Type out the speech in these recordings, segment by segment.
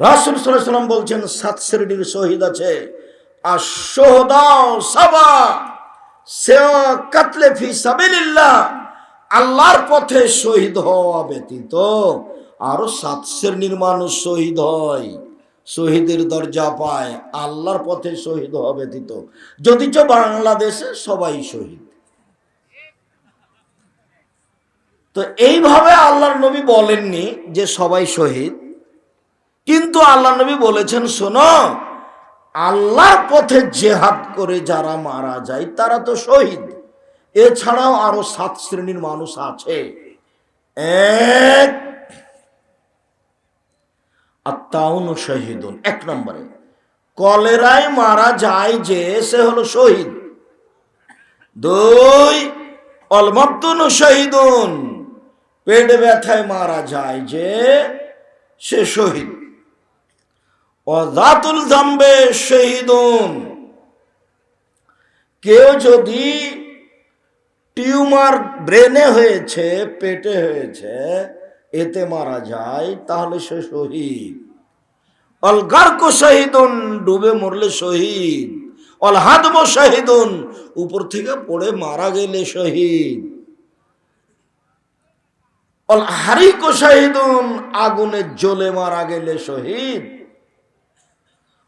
রাসুল সাল্লাম বলছেন সাত শ্রেণির শহীদ আছে। আর সোহদাও সাবা আল্লাহর পথে শহীদ হওয়া ব্যতীত আরও সাত শ্রেণির মানুষ শহীদ হয়। শহীদের দরজা পায়, আল্লাহর পথে শহীদ হওয়া ব্যতীত। যদিচ বাংলাদেশে সবাই শহীদ। তো এইভাবে আল্লাহর নবী বলেননি যে সবাই শহীদ। কিন্তু আল্লাহ নবী বলেছেন, শোনো, আল্লাহর পথে জেহাদ করে যারা মারা যায়, তারা তো শহীদ। এছাড়াও আরও সাত শ্রেণির মানুষ আছে। এক এক নম্বরে, কলেরায় মারা যায় যে সে হলো শহীদ। দুই অলমাপ্তুন শহীদুন। পেট ব্যথায় মারা যায় যে সে শহীদ। অজাতুল জাম্বে শহীদুন। কেউ যদি টিউমার ব্রেনে হয়েছে, পেটে হয়েছে, এতে মারা যায়, তাহলে সে শহীদ। অলগার্ক শহীদুন, ডুবে মরলে শহীদ। অলহাদম শহীদুন, উপর থেকে পড়ে মারা গেলে শহীদ। অল হারিক শহীদুন, আগুনে জ্বলে মারা গেলে শহীদ অল মারা তো আল্লাতি তমতবে জমিন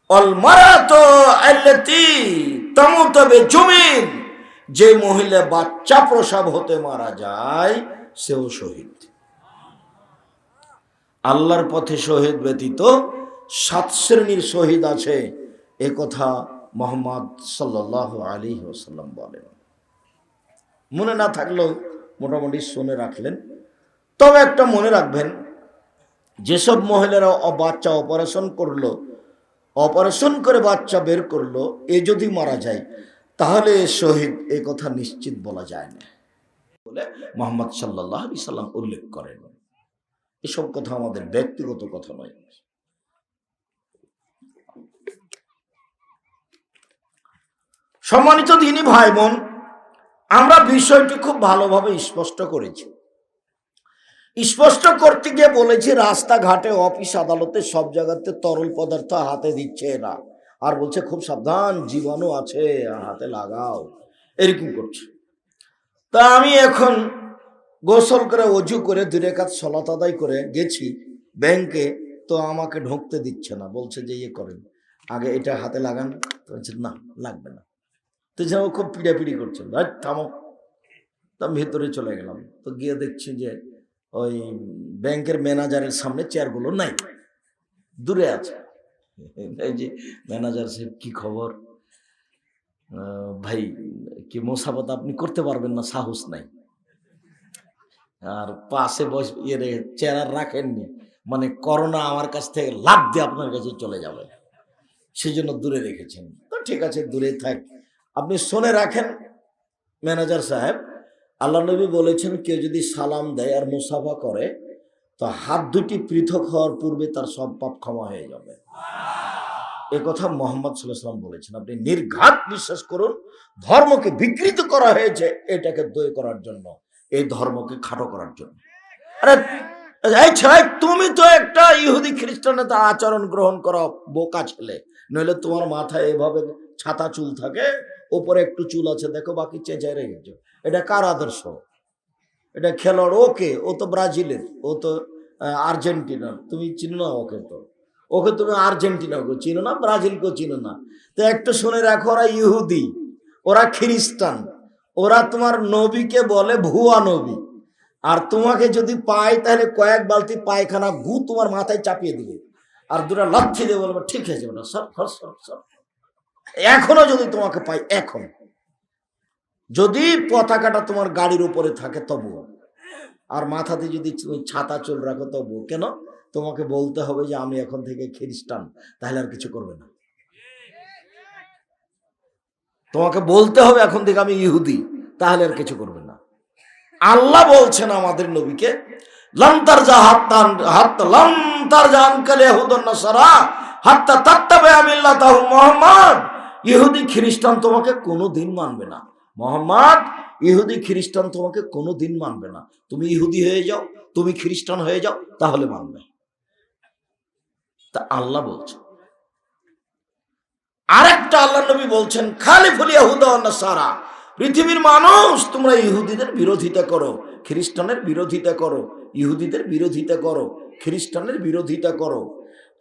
যে মহিলা বাচ্চা প্রসাব হতে মারা যায়, সেও শহীদ। আল্লাহর পথে শহীদ ব্যতীত সাত শ্রেণির শহীদ আছে। এ কথা মোহাম্মদ সাল্লাহ আলী ওসাল্লাম বলেন। মনে না থাকলেও মোটামুটি শুনে রাখলেন। তবে একটা মনে রাখবেন, যেসব মহিলারা বাচ্চা অপারেশন করল অপারেশন করে বাচ্চা বের করল, এ যদি মারা যায়, তাহলে শহীদ এ কথা নিশ্চিত বলা যায় না বলে মোহাম্মদ সাল্লাহ আলি সাল্লাম উল্লেখ করেন। এসব কথা আমাদের ব্যক্তিগত কথা নয়। সম্মানিত দিনী ভাই বোন, আমরা বিষয়টি খুব ভালোভাবে স্পষ্ট করেছি। স্পষ্ট করতে গিয়ে বলেছি, রাস্তাঘাটে, অফিস, আদালতে সব জায়গাতে তরল পদার্থ হাতে দিচ্ছে না আর বলছে, খুব সাবধান, জীবাণু আছে, হাতে লাগাও। এরকম করছে। তা আমি এখন গোসল করে অজু করে দূরে কাজ সলাত আদায় করে গেছি, ব্যাংকে, তো আমাকে ঢুকতে দিচ্ছে না। বলছে যে ইয়ে করেন, আগে এটা হাতে লাগান। তো বলছে, না, লাগবে না। তো যেন খুব পিড়াপিড়ি করছে। থামো। তো ভেতরে চলে গেলাম। তো গিয়ে দেখছি যে ওই ব্যাংকের ম্যানেজারের সামনে চেয়ারগুলো নাই। দূরে আছে। এই যে ম্যানেজার সাহেব, কি খবর? ভাই, কি মোসাফত আপনি করতে পারবেন না? সাহস নাই। আর পাশে বস ইয়ে চেয়ার রাখেননি। মানে করোনা আমার কাছ থেকে লাভ দিয়ে আপনার কাছে চলে যাবে। সেই জন্য দূরে রেখেছেন। তো ঠিক আছে, দূরে থাক। আপনি শুনে রাখেন, ম্যানেজার সাহেব। আল্লাহ নবী বলেছেন, কেউ যদি সালাম দেয় আর মুসাফা করে, তো হাত দুটি পৃথক হওয়ার পূর্বে তার সব পাপ ক্ষমা হয়ে যাবে। এ কথা মোহাম্মদ সাল্লাম বলেছেন। আপনি নির্ঘাত বিশ্বাস করুন, ধর্মকে বিকৃত করা হয়েছে, এটাকে দই করার জন্য, এই ধর্মকে খাটো করার জন্য। আরে তুমি তো একটা ইহুদি খ্রিস্টানের তা আচরণ গ্রহণ করো, বোকা ছেলে। নইলে তোমার মাথায় এভাবে ছাতা চুল থাকে, ওপরে একটু চুল আছে, দেখো বাকি চেঁচায় রেখেছো। এটা কার আদর্শ? এটা খেলোয়াড় ওকে, ও তো ব্রাজিলের, ও তো আর্জেন্টিনার তুমি চিনো না ওকে তো? ওকে তুমি আর্জেন্টিনাকে চিনো না, ব্রাজিলকেও চিনো না। তো একটা শুনে রাখো, ওরা ইহুদি, ওরা খ্রিস্টান, ওরা তোমার নবীকে বলে ভুয়া নবী। আর তোমাকে যদি পায়, তাহলে কয়েক বালতি পায়খানা গু তোমার মাথায় চাপিয়ে দিবে। আর দুটা লাথি দিয়ে বলবে, ঠিক আছে সব এখনও যদি তোমাকে পাই এখন। যদি পতাকাটা তোমার গাড়ির উপরে থাকে তবুও। আর মাথাতে যদি তুমি ছাতা চুল রাখো তবুও। কেন? তোমাকে বলতে হবে যে আমি এখন থেকে খ্রিস্টান, তাহলে আর কিছু করবে না। তোমাকে বলতে হবে এখন থেকে আমি ইহুদি, তাহলে আর কিছু করবে না। আল্লাহ বলছেন আমাদের নবীকে ইহুদি খ্রিস্টান তোমাকে কোনো দিন মানবে না। মোহাম্মদ, ইহুদি খ্রিস্টান তোমাকে কোনো দিন মানবে না। তুমি ইহুদি হয়ে যাও, তুমি খ্রিস্টান হয়ে যাও, তাহলে মানবে। তা আল্লাহ বলছে। আরেকটা আল্লাহ নবী বলছেন, খালিফুল ইয়াহুদা সারা পৃথিবীর মানুষ, তোমরা ইহুদিদের বিরোধিতা করো, খ্রিস্টানের বিরোধিতা করো, ইহুদিদের বিরোধিতা করো, খ্রিস্টানের বিরোধিতা করো।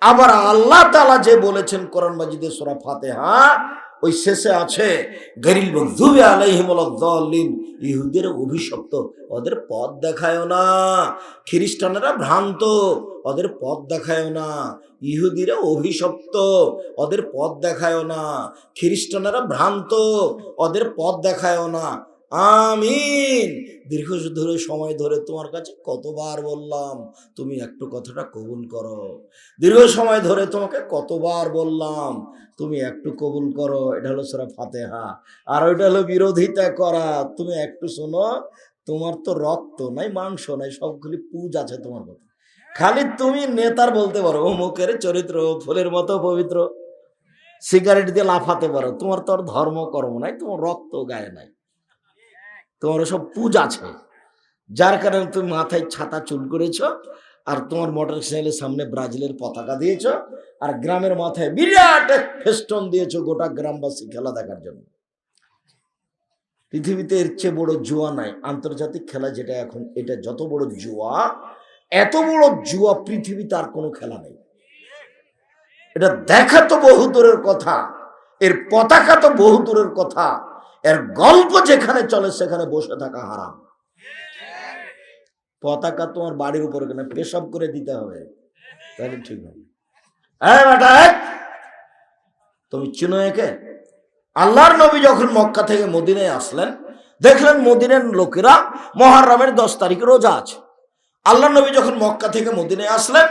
আবার আল্লাহ তালা যে বলেছেন কোরআন মাজিদে সোরা ফাতেহা ওই শেষে আছে গরিল বন্ধুবে আলাইহিমলিন ইহুদের অভিশপ্ত। ওদের পথ দেখায় না। খ্রিস্টানেরা ভ্রান্ত। ওদের পথ দেখায় না। ইহুদিরা অভিশপ্ত। ওদের পথ দেখায় না। খ্রিস্টানেরা ভ্রান্ত। ওদের পথ দেখায় না। আমিন। দীর্ঘ ধরে, সময় ধরে তোমার কাছে কতবার বললাম, তুমি একটু কথাটা কবুল করো। দীর্ঘ সময় ধরে তোমাকে কতবার বললাম, তুমি একটু কবুল করো। এটা হলো সোরা ফাতেহা। আর ওইটা হলো বিরোধিতা করা। তুমি একটু শোনো, তোমার তো রক্ত নাই, মাংস নাই, সবগুলি পুজ আছে তোমার কথা খালি তুমি নেতার বলতে পারো, অমুকের চরিত্র, ফুলের মতো পবিত্র। সিগারেট দিয়ে লাফাতে পারো। তোমার তো আর ধর্ম কর্ম নাই, তোমার রক্ত গায়ে নাই। তোমার সব পুজ আছে। যার কারণে তুমি মাথায় ছাতা চুল করেছ আর তোমার মোটর সাইকেলের সামনে ব্রাজিলের পতাকা দিয়েছ আর গ্রামের মাথায় বিরাট ফেস্টন দিয়েছ গোটা গ্রামবাসী খেলা দেখার জন্য। পৃথিবীতে এর চেয়ে বড় জুয়া নাই। আন্তর্জাতিক খেলা যেটা এখন, এটা যত বড় জুয়া, এত বড় জুয়া পৃথিবীতে আর কোনো খেলা নেই। এটা দেখা তো বহু দূরের কথা, এর পতাকা তো বহু দূরের কথা এর গল্প যেখানে চলে, সেখানে বসে থাকা হারাম। পতাকা তোমার বাড়ির উপরে কেন? পেশাব করে দিতে হবে। তাহলে ঠিক হবে। এই! তুমি চিনো একে? আল্লাহর নবী যখন মক্কা থেকে মদিনায় আসলেন, দেখলেন মদিনের লোকেরা মহারামের দশ তারিখে রোজা আছে। আল্লাহ নবী যখন মক্কা থেকে মদিনায় আসলেন,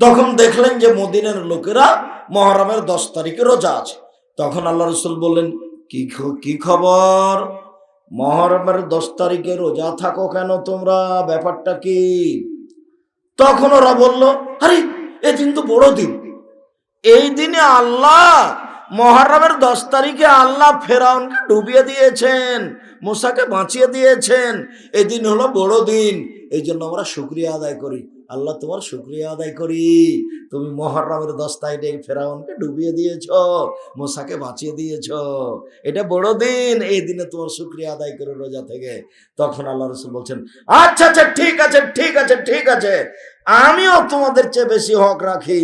তখন দেখলেন যে মদিনের লোকেরা মহারামের দশ তারিখে রোজা আছে। তখন আল্লাহ রসুল বললেন কি খবর? মহরমের দশ তারিখে রোজা থাকো কেন তোমরা? ব্যাপারটা কি? তখন ওরা বলল, আরে, এদিন তো বড় দিন। এই দিনে আল্লাহ, মহরমের দশ তারিখে আল্লাহ ফেরাউনকে ডুবিয়ে দিয়েছেন, মুসাকে বাঁচিয়ে দিয়েছেন। এদিন হলো বড় দিন। এই জন্য আমরা শুক্রিয়া আদায় করি। আল্লাহ তোমার শুক্রিয়া আদায় করি। তুমি মহরমের দশ তারিখে ফেরাউনকে ডুবিয়ে দিয়েছ, মুসাকে বাঁচিয়ে দিয়েছ। এটা বড় দিন, এই দিনে তোমার শুক্রিয়া আদায় করে রোজা থেকে। তখন আল্লাহ রসুল বলছেন আচ্ছা আচ্ছা ঠিক আছে ঠিক আছে ঠিক আছে। আমিও তোমাদের চেয়ে বেশি হক রাখি।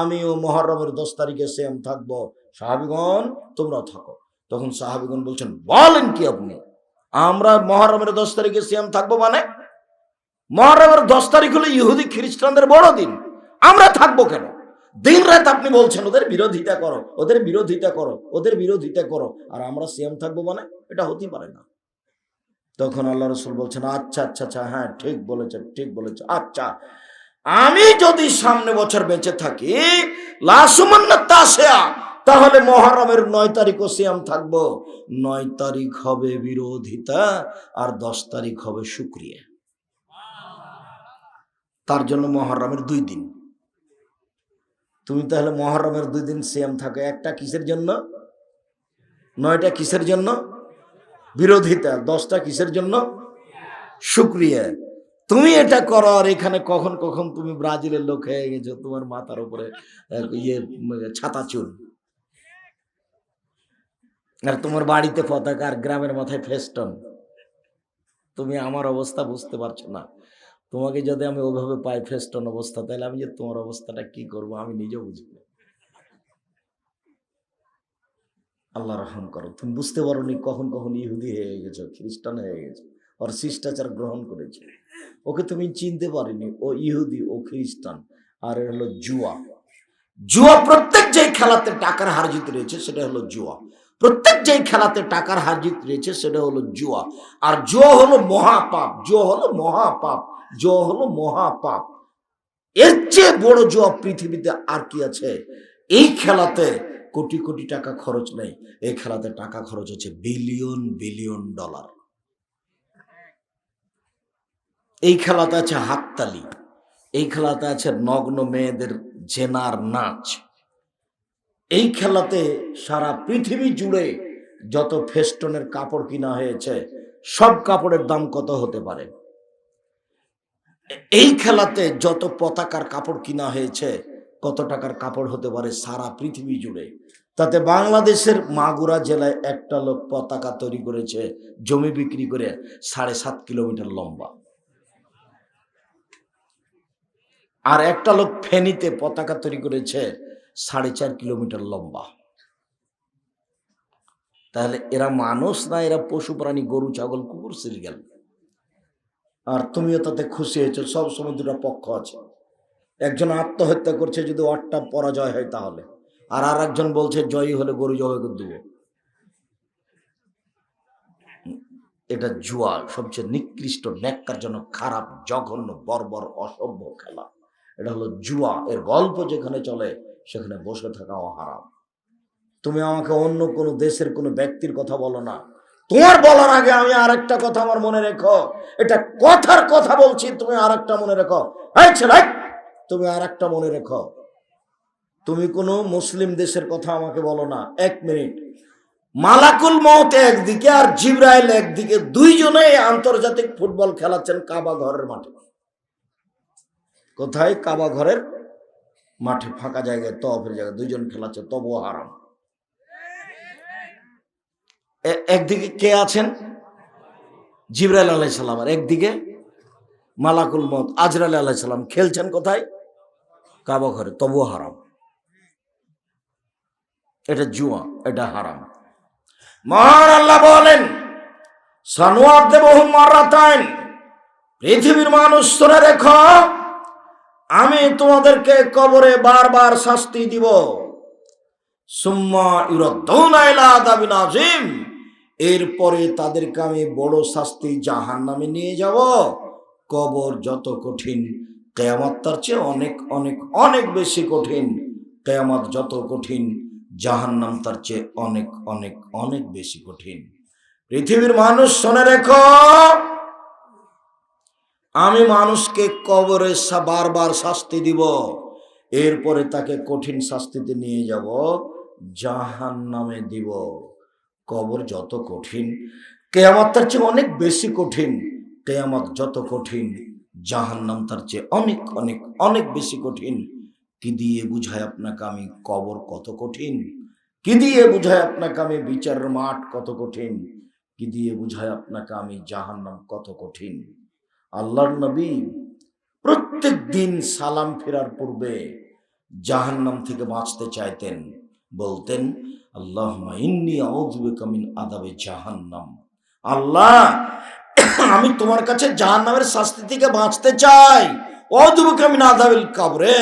আমিও মহরমের দশ তারিখে সেম থাকব। সাহাবিগণ তোমরা থাকো। তখন সাহাবিগণ বলছেন, বলেন কি আপনি? আমরা মহরমের দশ তারিখে সিয়াম থাকব মানে? মহরমের দশ তারিখ হলো ইহুদি খ্রিস্টানদের বড় দিন। আমরা থাকব কেন? দিন রাত আপনি বলছেন, ওদের বিরোধিতা করো, ওদের বিরোধিতা করো, ওদের বিরোধিতা করো। আর আমরা সিয়াম থাকব মানে এটা হতে পারে না। তখন আল্লাহ রসুল বলছেন আচ্ছা আচ্ছা আচ্ছা হ্যাঁ ঠিক বলেছে ঠিক বলেছে আচ্ছা আমি যদি সামনে বছর বেঁচে থাকি তাহলে মহরমের নয় তারিখও সিয়াম থাকব। নয় তারিখ হবে বিরোধিতা, আর দশ তারিখ হবে শুক্রিয়া। তার জন্য মহরমের দুই দিন। তুমি তাহলে মহরমের দুই দিন সিয়াম থাকো। একটা কিসের জন্য? নয়টা কিসের জন্য? বিরোধিতা। দশটা কিসের জন্য? শুক্রিয়া। তুমি এটা করো আর এখানে কখন কখন তুমি ব্রাজিলের লোক হয়ে গেছো, তোমার মাথার উপরে ইয়ে ছাতা চুল। আর তোমার বাড়িতে পতাকা আর গ্রামের মাথায় ফেস্টন। তুমি আমার অবস্থা বুঝতে পারছ না। তোমাকে যদি আমি ওভাবে পাই ফেস্টন অবস্থা, তাহলে আমি যে তোমার অবস্থাটা কি করব, আমি নিজেও বুঝি না। আল্লাহ রহম করো। তুমি বুঝতে পারোনি কখন কখন ইহুদি হয়ে গেছো, খ্রিস্টান হয়ে গেছো, ওর শিষ্টাচার গ্রহণ করেছে। ওকে তুমি চিনতে পারিনি, ও ইহুদি, ও খ্রিস্টান, আর হলো জুয়া। জুয়া প্রত্যেক যেই খেলাতে টাকার হার জিত রয়েছে, সেটা হলো জুয়া। প্রত্যেক যেই খেলাতে টাকার হার জিত রয়েছে, সেটা হলো জুয়া। আর জুয়া হলো মহাপাপ, জুয়া হলো মহাপাপ। জুয়া হলো মহাপাপ। এর চেয়ে বড় জুয়া পৃথিবীতে আর কি আছে? এই খেলাতে কোটি কোটি টাকা খরচ নেই। এই খেলাতে টাকা খরচ হচ্ছে বিলিয়ন বিলিয়ন ডলার। এই খেলাতে আছে হাততালি। এই খেলাতে আছে নগ্ন মেয়েদের জেনার নাচ। এই খেলাতে সারা পৃথিবী জুড়ে যত ফেস্টনের কাপড় কিনা হয়েছে, সব কাপড়ের দাম কত হতে পারে? এই খেলাতে যত পতাকার কাপড় কিনা হয়েছে, কত টাকার কাপড় হতে পারে সারা পৃথিবী জুড়ে। তাতে বাংলাদেশের মাগুরা জেলায় একটা লোক পতাকা তৈরি করেছে, জমি বিক্রি করে সাড়ে সাত কিলোমিটার লম্বা। আর একটা লোক ফেনীতে পতাকা তৈরি করেছে, সাড়ে চার কিলোমিটার লম্বা। তাহলে এরা মানুষ না, এরা পশু প্রাণী, গরু, ছাগল, কুকুর সিরিয়াল আর তুমিও তাতে খুশি হয়েছো, সব সময় দুটো পক্ষ আছে। একজন আত্মহত্যা করছে, যদি অট্টা পরাজয় হয় তাহলে। আর আর একজন বলছে, জয়ী হলে গরু জবাই করে দেবো। এটা জুয়া সবচেয়ে নিকৃষ্ট, ন্যাক্কারজনক, খারাপ, জঘন্য, বর্বর, অসভ্য খেলা। এটা হলো জুয়া। এর গল্প যেখানে চলে, সেখানে বসে থাকাও হারাম তুমি আমাকে অন্য কোনো দেশের কোনো ব্যক্তির কথা বলো না। তোমার বলার আগে আমি আর একটা কথা আমার মনে রেখো। এটা কথার কথা বলছি, তুমি আরেকটা মনে রেখো। ছেলে, তুমি আরেকটা মনে রেখো। তুমি কোনো মুসলিম দেশের কথা আমাকে বলো না। এক মিনিট। মালাকুল মৌত একদিকে আর জিব্রাইল একদিকে দুইজনে আন্তর্জাতিক ফুটবল খেলাচ্ছেন কাবা ঘরের মাঠে। কোথায়? কাবা ঘরের মাঠে, ফাঁকা জায়গায় তফের জায়গায়। দুইজন খেলাচ্ছে, তবুও হারাম। একদিকে কে আছেন? জিব্রাইল আলাইসাল্লাম আর একদিকে মালাকুল মত আজরাল আলাইসাল্লাম খেলছেন কোথায়? কাবা ঘরে, তবুও হারাম। এটা জুয়া, এটা হারাম। মহান আল্লাহ বলেন, সানোয়ার দেবহু মারাতাইন পৃথিবীর মানুষ শুনে রেখো, আমি তোমাদেরকে কবরে বারবার শাস্তি দিব। সুম্মা ইউরদ্দৌনা ইলা আযাবিন আযীম। এরপরে তাদেরকে আমি বড় শাস্তি জাহান নামে নিয়ে যাব। কবর যত কঠিন, কেয়ামত তার চেয়ে অনেক অনেক অনেক বেশি কঠিন। কেয়ামত যত কঠিন, জাহান্নাম তার চেয়ে অনেক অনেক অনেক বেশি কঠিন। পৃথিবীর মানুষ শোনে রেখো, আমি মানুষকে কবরে বারবার শাস্তি দিব। এরপরে তাকে কঠিন শাস্তিতে নিয়ে যাব জাহান নামে দিব। কবর যত কঠিন, কেয়ামত তার চেয়ে অনেক বেশি কঠিন, কেয়ামত যত কঠিন, জাহান্নাম তার চেয়ে অনেক অনেক অনেক বেশি কঠিন। কি দিয়ে বুঝায় আপনাকে আমি কবর কত কঠিন? কি দিয়ে বুঝায় আপনাকে আমি বিচারের মাঠ কত কঠিন? কি দিয়ে বুঝায় আপনাকে আমি জাহান্নাম কত কঠিন? আল্লাহর নবী প্রত্যেক দিন সালাম ফেরার পূর্বে জাহান্নাম থেকে বাঁচতে চাইতেন। বলতেন আল্লাহ আদাবে জাহান্নাম। আল্লাহ, আমি তোমার কাছে জাহান্নামের শাস্তি থেকে বাঁচতে চাই। অদুবিকা মিন আদাবিল কবরে,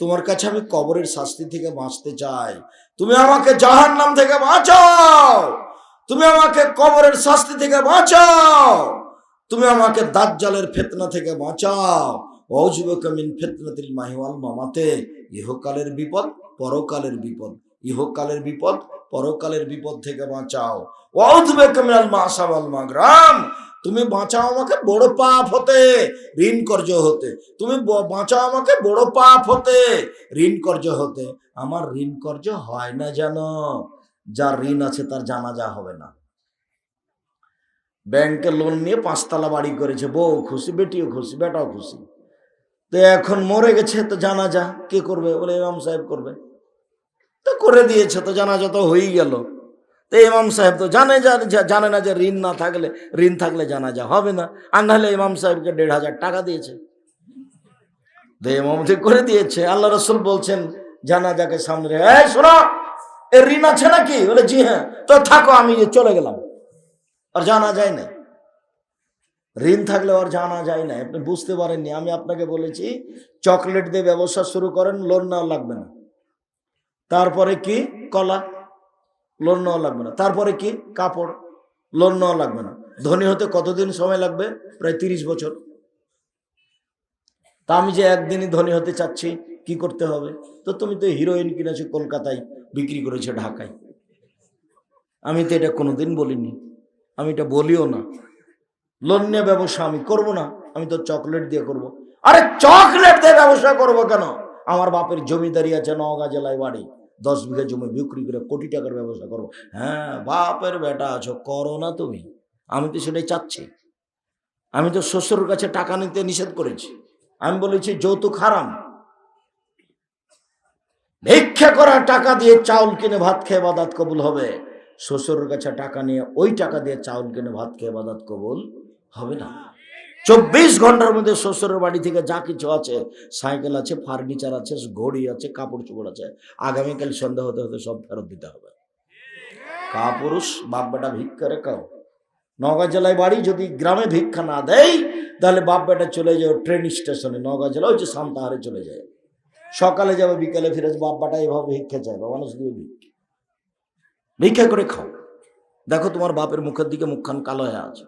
তোমার কাছে আমি কবরের শাস্তি থেকে বাঁচতে চাই। তুমি আমাকে জাহান্নাম থেকে বাঁচাও। তুমি আমাকে কবরের শাস্তি থেকে বাঁচাও। তুমি আমাকে দাজ্জালের ফেতনা থেকে বাঁচাও। অযুবক মিন ফেতনাতিল মাহিওয়াল মামাতে, ইহকালের বিপদ, পরকালের বিপদ। ইহকালের বিপদ, পরকালের বিপদ থেকে বাঁচাও। তুমি বাঁচাও আমাকে, বড় পাপ হতে ঋণ কর্য হতে। তুমি বাঁচাও আমাকে, বড় পাপ হতে ঋণ কর্য হতে। আমার ঋণ কর্য হয় না যেন। যার ঋণ আছে তার জানাজা হবে না। ব্যাংকে লোন নিয়ে পাঁচতলা বাড়ি করেছে। বউ খুশি, বেটিও খুশি, বেটাও খুশি। তো এখন মরে গেছে, তো জানাজা কে করবে? বলে ইমাম সাহেব করবে। তো করে দিয়েছে, তো জানাজা তো হয়েই গেল। তো ইমাম সাহেব তো জানে যা- যা- জানে না যে ঋণ না থাকলে, ঋণ থাকলে জানাজা হবে না। আর নাহলে ইমাম সাহেবকে দেড় হাজার টাকা দিয়েছে। তো ইমামতি করে দিয়েছে। আল্লাহ রসুল বলছেন, জানাজাকে সামনে, এই শোনো এর ঋণ আছে নাকি? বলে, জি হ্যাঁ তো থাকো, আমি যে চলে গেলাম। আর জানা যায় না ঋণ থাকলে আর জানা যায় না আপনি বুঝতে পারেননি। আমি আপনাকে বলেছি, চকলেট দিয়ে ব্যবসা শুরু করেন, লোন নেওয়া লাগবে না। তারপরে কি? কলা। লোন নেওয়া লাগবে না। তারপরে কি? কাপড়। লোন নেওয়া লাগবে না। ধনী হতে কতদিন সময় লাগবে? প্রায় তিরিশ বছর। তা আমি যে একদিনই ধনী হতে চাচ্ছি, কি করতে হবে? তো তুমি তো হিরোইন কিনেছো কলকাতায়, বিক্রি করেছ ঢাকায়। আমি তো এটা কোনোদিন বলিনি। আমি এটা বলিও না। লোন নিয়ে ব্যবসা আমি করব না। আমি তো চকলেট দিয়ে করব। আরে চকলেট দিয়ে ব্যবসা করব কেন? আমার বাপের জমিদারি আছে নওগাঁ জেলায় বাড়ি। দশ বিঘা জমি বিক্রি করে কোটি টাকার ব্যবসা করব। হ্যাঁ বাপের বেটা আছো, করো না তুমি। আমি তো সেটাই চাচ্ছি। আমি তো শ্বশুরের কাছে টাকা নিতে নিষেধ করেছি। আমি বলেছি, যৌতুক হারাম। ভিক্ষা করা টাকা দিয়ে চাউল কিনে ভাত খেয়ে বাদাত কবুল হবে। শ্বশুরের কাছে টাকা নিয়ে ওই টাকা দিয়ে চাউল কিনে ভাত খেয়ে বাদাত কবুল হবে না। চব্বিশ ঘণ্টার মধ্যে শ্বশুরের বাড়ি থেকে যা কিছু আছে, সাইকেল আছে, ফার্নিচার আছে, ঘড়ি আছে, কাপড় চোপড় আছে, আগামীকাল সন্ধ্যা হতে হতে সব ফেরত দিতে হবে। কাপুরুষ, বাপ বেটা ভিক্ষা রেখাও নওগাঁ জেলায় বাড়ি যদি গ্রামে ভিক্ষা না দেয়, তাহলে বাপ বেটা চলে যাও ট্রেন স্টেশনে। নওগাঁ জেলা ওই যে সান্তাহারে চলে যায়। সকালে যাবে, বিকালে ফিরে বাপ বেটা এভাবে ভিক্ষা চাইবে মানুষ দিয়ে ভিক্ষা। ভিক্ষা করে খাও। দেখো তোমার বাপের মুখের দিকে মুখখান কালো হয়ে আছে।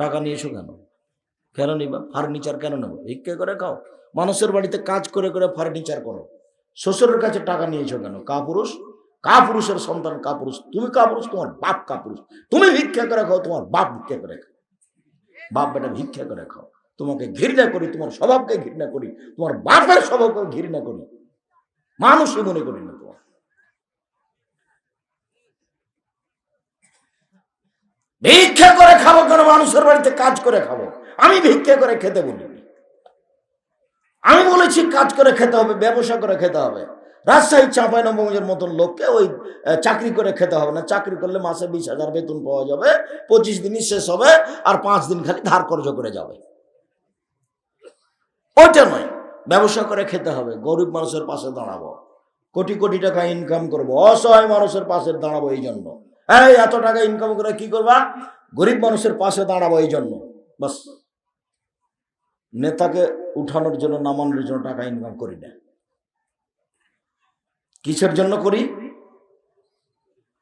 টাকা নিয়েছো কেন? কেন নিবা? ফার্নিচার কেন নেব? ভিক্ষা করে খাও। মানুষের বাড়িতে কাজ করে করে ফার্নিচার করো। শ্বশুরের কাছে টাকা নিয়েছো কেন? কাপুরুষ? কাপুরুষের সন্তান কাপুরুষ। তুমি কাপুরুষ, তোমার বাপ কাপুরুষ। তুমি ভিক্ষা করে খাও, তোমার বাপ ভিক্ষা করে খাও। বাপ বেটা ভিক্ষা করে খাও। তোমাকে ঘৃণা করি, তোমার স্বভাবকে ঘৃণা করি, তোমার বাপের স্বভাবকে ঘৃণা করি। মানুষই মনে করি না তোমার। ভিক্ষা করে খাব কেন? মানুষের বাড়িতে কাজ করে খাব। আমি ভিক্ষা করে খেতে বলিনি। আমি বলেছি, কাজ করে খেতে হবে, ব্যবসা করে খেতে হবে। রাজশাহী চাঁপাইনবাবগঞ্জের মতন লোককে ওই চাকরি করে খেতে হবে না। চাকরি করলে মাসে বিশ হাজার বেতন পাওয়া যাবে, পঁচিশ দিনই শেষ হবে, আর পাঁচ দিন খালি ধার কর্জ করে যাবে। ওইটা নয়, ব্যবসা করে খেতে হবে, গরিব মানুষের পাশে দাঁড়াবো। কোটি কোটি টাকা ইনকাম করব, অসহায় মানুষের পাশে দাঁড়াবো এই জন্য। এই, এত টাকা ইনকাম করে কি করবা? গরিব মানুষের পাশে দাঁড়াবো এই জন্য। বাস। নেতাকে উঠানোর জন্য নামানোর জন্য টাকা ইনকাম করি না। কিসের জন্য করি?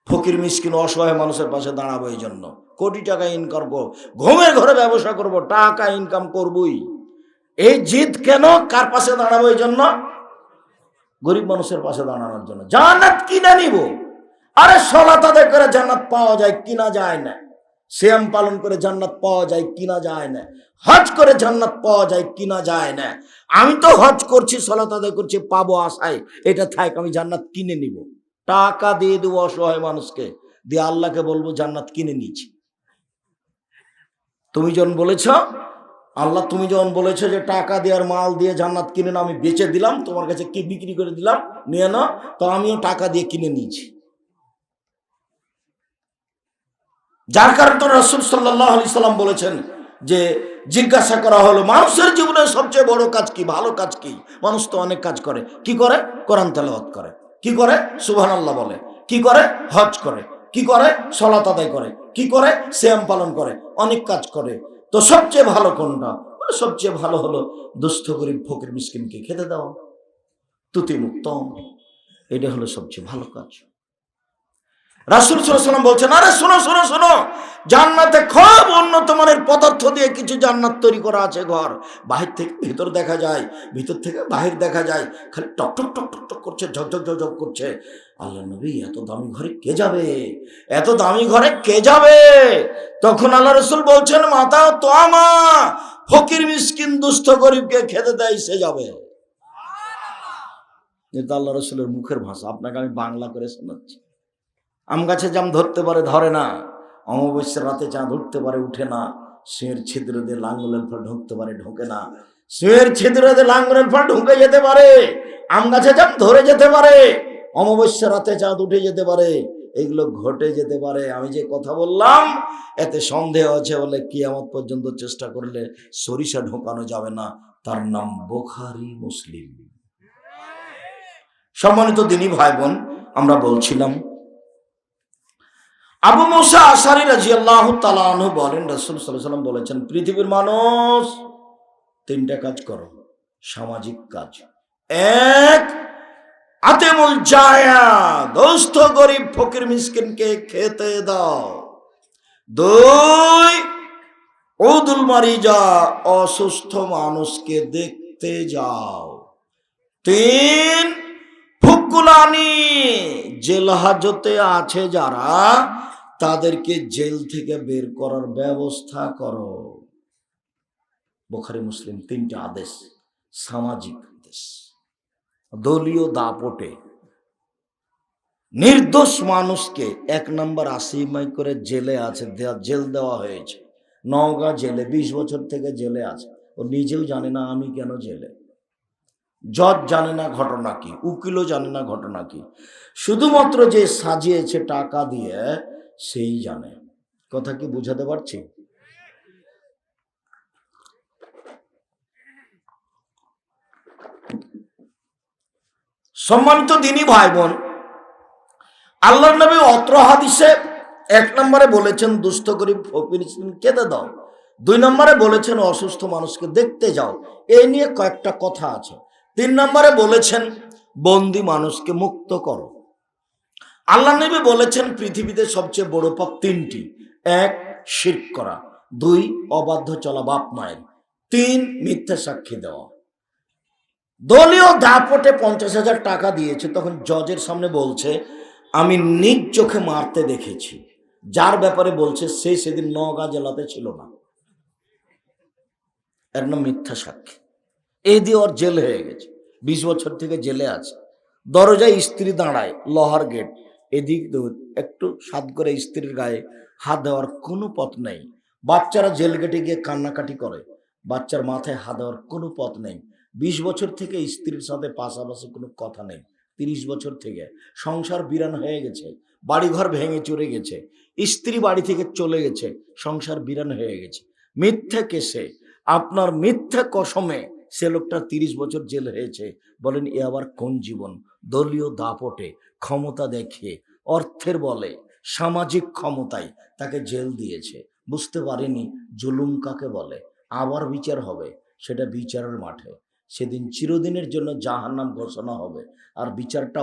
ফকির মিসকিন অসহায় মানুষের পাশে দাঁড়াবো এই জন্য কোটি টাকা ইনকাম করব, ঘুমের ঘরে ব্যবসা করব, টাকা ইনকাম করবই। এই জিদ কেন? কার পাশে দাঁড়াবো এই জন্য গরিব মানুষের পাশে দাঁড়ানোর জন্য। জান্নাত কিনে নিব। আরে সলাত আদায় করে জান্নাত পাওয়া যায়, কিনা যায় না। শ্যাম পালন করে জান্নাত পাওয়া যায় কিনা যায় না। হজ করে জান্নাত পাওয়া যায় কিনা যায় না। আমি তো হজ করছি, সলাত আদায় করছি, পাবো আশায়। এটা থাক, আমি জান্নাত কিনে নিব। টাকা দিয়ে দেবো অসহায় মানুষকে। দিয়ে আল্লাহকে বলব, জান্নাত কিনে নিয়েছি। তুমি যখন বলেছ, আল্লাহ তুমি যখন বলেছ যে টাকা দেওয়ার মাল দিয়ে জান্নাত কিনে নাও, আমি বেচে দিলাম, তোমার কাছে কি বিক্রি করে দিলাম, নিয়ে নাও, তো আমিও টাকা দিয়ে কিনে নিয়েছি। যার কারণে রসুল সাল্লাহ সাল্লাম বলেছেন যে জিজ্ঞাসা করা হলো, মানুষের জীবনে সবচেয়ে বড় কাজ কি, ভালো কাজ কি? মানুষ তো অনেক কাজ করে। কি করে? কোরআন তেলাওয়াত করে। কি করে? সুবহান আল্লাহ বলে। কি করে? হজ করে। কি করে? সলাত আদায় করে। কি করে? শ্যাম পালন করে। অনেক কাজ করে। তো সবচেয়ে ভালো কোনটা? সবচেয়ে ভালো হলো, দুস্থ গরিব ফকির মিসকিনকে খেতে দেওয়া। তুতি এটা হলো সবচেয়ে ভালো কাজ। রাসুল সাল্লাম বলছেন আরে শোনো শোনো শোনো। জান্নাতে খুব উন্নত মানের পদার্থ দিয়ে কিছু জান্নাত তৈরি করা আছে ঘর। বাহির থেকে ভিতর দেখা যায় ভিতর থেকে বাহির দেখা যায়। খালি টক টক টক টক টক করছে ঝকঝক ঝকঝক করছে। আল্লাহ নবী এত দামি ঘরে কে যাবে? এত দামি ঘরে কে যাবে? তখন আল্লাহ রসুল বলছেন মাতা তো আমা ফকির মিসকিন দুস্থ গরিবকে খেতে দেয় সে যাবে। এটা আল্লাহ রসুলের মুখের ভাষা। আপনাকে আমি বাংলা করে শোনাচ্ছি। আম গাছে জাম ধরতে পারে, ধরে না। অমাবস্যার রাতে চাঁদ উঠতে পারে, উঠে না। সিঁয়ের ছিদ্র দিয়ে লাঙ্গলের ফল ঢুকতে পারে, ঢোকে না। সিঁয়ের ছিদ্র দিয়ে লাঙ্গলের ফল ঢুকে যেতে পারে। আম গাছে জাম ধরে যেতে পারে। অমাবস্যার রাতে চাঁদ উঠে যেতে পারে। এগুলো ঘটে যেতে পারে। আমি যে কথা বললাম, এতে সন্দেহ আছে বলে কিয়ামত পর্যন্ত চেষ্টা করলে সরিষা ঢোকানো যাবে না। তার নাম বোখারি মুসলিম। সম্মানিত দিনী ভাই বোন, আমরা বলছিলাম আবু মুসা আসারি রাজি আল্লাহ বলেন, রসুল সাল্লাম বলেছেন, পৃথিবীর মানুষ, তিনটা কাজ করো, সামাজিক কাজ। এক, আতেমুল জায়া, দোস্ত গরিব ফকির মিসকিনকে খেতে দাও। দুই ওদুল মারিজা, অসুস্থ মানুষকে দেখতে যাও। তিন ফুকুলানি জেল হাজতে আছে যারা, তাদেরকে জেল থেকে বের করার ব্যবস্থা করো। বোখারি, মুসলিম, তিনটা আদেশ, সামাজিক আদেশ। দলীয় দাপটে নির্দোষ মানুষকে এক নম্বর মাই করে জেলে আছে জেল দেওয়া হয়েছে। নওগাঁ জেলে, বিশ বছর থেকে জেলে আছে। ও নিজেও জানে না আমি কেন জেলে। জজ জানে না ঘটনা কি, উকিলও জানে না ঘটনা কি। শুধুমাত্র যে সাজিয়েছে টাকা দিয়ে, সেই জানে। কথা কি বুঝাতে পারছি? সম্মানিত দিনী ভাই বোন আল্লাহ নবী অত্র হাদিসে এক নম্বরে বলেছেন, দুস্থ গরিব কেঁদে দাও। দুই নম্বরে বলেছেন, অসুস্থ মানুষকে দেখতে যাও। এই নিয়ে কয়েকটা কথা আছে। তিন নম্বরে বলেছেন, বন্দি মানুষকে মুক্ত করো। আল্লাহ নবী বলেছেন, পৃথিবীতে সবচেয়ে বড় পাপ তিনটি। এক শির করা। দুই, অবাধ্য চলা বাপ মায়ের। তিন, মিথ্যা সাক্ষী দেওয়া। দলীয় দাপটে পঞ্চাশ হাজার টাকা দিয়েছে, তখন জজের সামনে বলছে, আমি নিজ চোখে মারতে দেখেছি। যার ব্যাপারে বলছে, সে সেদিন নওগাঁ জেলাতে ছিল না। এর নাম মিথ্যা সাক্ষী। এই দিয়ে ওর জেল হয়ে গেছে। বিশ বছর থেকে জেলে আছে। দরজায় স্ত্রী দাঁড়ায়, লোহার গেট। এদিক একটু সাত করে স্ত্রীর গায়ে হাত দেওয়ার কোনো পথ নেই। বাচ্চারা জেল গেটে গিয়ে কান্নাকাটি করে। বাচ্চার মাথায় হাত দেওয়ার কোনো পথ নেই। বিশ বছর থেকে স্ত্রীর সাথে পাশাপাশি কোনো কথা নেই। তিরিশ বছর থেকে সংসার বিরান হয়ে গেছে। বাড়িঘর ভেঙে চড়ে গেছে। স্ত্রী বাড়ি থেকে চলে গেছে। সংসার বিরান হয়ে গেছে। মিথ্যে কেসে। আপনার মিথ্যা কসমে সে লোকটা তিরিশ বছর জেল হয়েছে। বলেন, এ আবার কোন জীবন? দলীয় দাপটে ক্ষমতা দেখে অর্থের বলে সামাজিক ক্ষমতায় তাকে জেল দিয়েছে। বুঝতে পারেনি জুলুম কাকে বলে। আবার বিচার হবে, সেটা বিচারের মাঠে। সেদিন চিরদিনের জন্য জাহান্নাম ঘোষণা হবে। আর বিচারটা